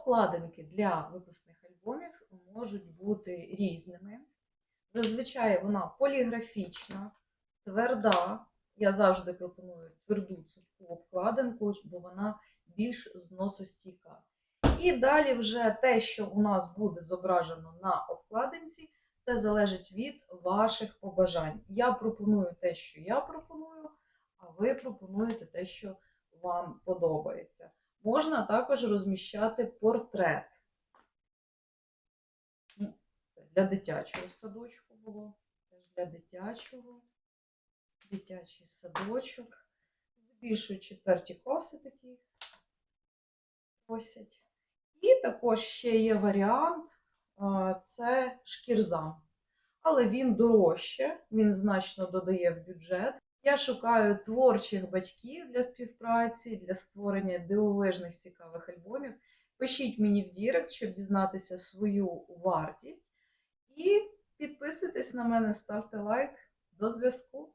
Обкладинки для випускних альбомів можуть бути різними. Зазвичай вона поліграфічна, тверда. Я завжди пропоную тверду цупку обкладинку, бо вона більш зносостійка. І далі вже те, що у нас буде зображено на обкладинці, це залежить від ваших побажань. Я пропоную те, що я пропоную, а ви пропонуєте те, що вам подобається. Можна також розміщати портрет. Ну, Це для дитячого садочку було. Теж для дитячого. Дитячий садочок. Здебільшого четверті класи такі просять. І також ще є варіант це шкірзам. Але він дорожче, він значно додає в бюджет. Я шукаю творчих батьків для співпраці, для створення дивовижних цікавих альбомів. Пишіть мені в Дірект, щоб дізнатися свою вартість. І підписуйтесь на мене, ставте лайк. До зв'язку!